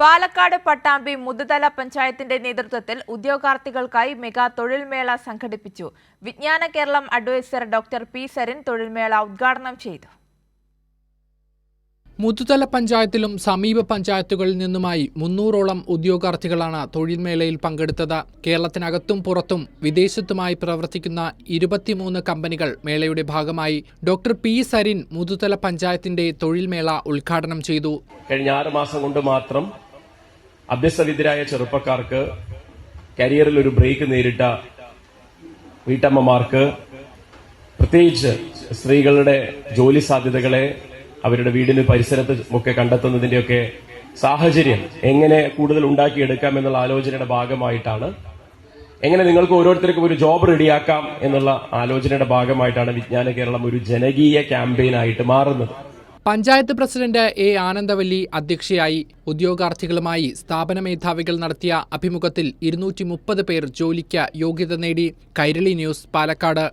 പാലക്കാട് പട്ടാമ്പി മുതുതല പഞ്ചായത്തിന്റെ നേതൃത്വത്തിൽ ഉദ്യോഗാർത്ഥികൾക്കായി മെഗാ തൊഴിൽമേള സംഘടിപ്പിച്ചു. Vijnana Keralam advisor doctor P Sarin തൊഴിൽമേള ഉദ്ഘാടനം ചെയ്തു. മുതുതല പഞ്ചായത്തിലും സമീപ പഞ്ചായത്തുകളിൽ നിന്നുമായി മുന്നൂറോളം ഉദ്യോഗാർത്ഥികളാണ് തൊഴിൽമേളയിൽ പങ്കെടുത്തത്. കേരളത്തിനകത്തും പുറത്തും വിദേശത്തുമായി പ്രവർത്തിക്കുന്ന ഇരുപത്തിമൂന്ന് കമ്പനികൾ മേളയുടെ ഭാഗമായി ഡോക്ടർ പി സരിൻ മുതുതല പഞ്ചായത്തിന്റെ തൊഴിൽമേള ഉദ്ഘാടനം ചെയ്തു. കഴിഞ്ഞ ആറ് മാസം കൊണ്ട് മാത്രം അഭ്യസ്തവിദ്യരായ ചെറുപ്പക്കാർക്ക് കരിയറിൽ ഒരു ബ്രേക്ക് നേരിട്ട വീട്ടമ്മമാർക്ക് പ്രത്യേകിച്ച് സ്ത്രീകളുടെ ജോലി സാധ്യതകളെ അവരുടെ വീടിന് പരിസരത്ത് ഒക്കെ കണ്ടെത്തുന്നതിന്റെയൊക്കെ സാഹചര്യം എങ്ങനെ കൂടുതൽ ഉണ്ടാക്കിയെടുക്കാം എന്നുള്ള ആലോചനയുടെ ഭാഗമായിട്ടാണ്. എങ്ങനെ നിങ്ങൾക്ക് ഓരോരുത്തർക്കും ഒരു ജോബ് റെഡിയാക്കാം എന്നുള്ള ആലോചനയുടെ ഭാഗമായിട്ടാണ് വിജ്ഞാന കേരളം ഒരു ജനകീയ ക്യാമ്പയിനായിട്ട് മാറുന്നത്. പഞ്ചായത്ത് പ്രസിഡന്റ് എ ആനന്ദവല്ലി അധ്യക്ഷയായി ഉദ്യോഗാർത്ഥികളുമായി സ്ഥാപന മേധാവികൾ നടത്തിയ അഭിമുഖത്തിൽ ഇരുന്നൂറ്റി മുപ്പത് പേർ ജോലിക്ക് യോഗ്യത നേടി. കൈരളി ന്യൂസ് പാലക്കാട്.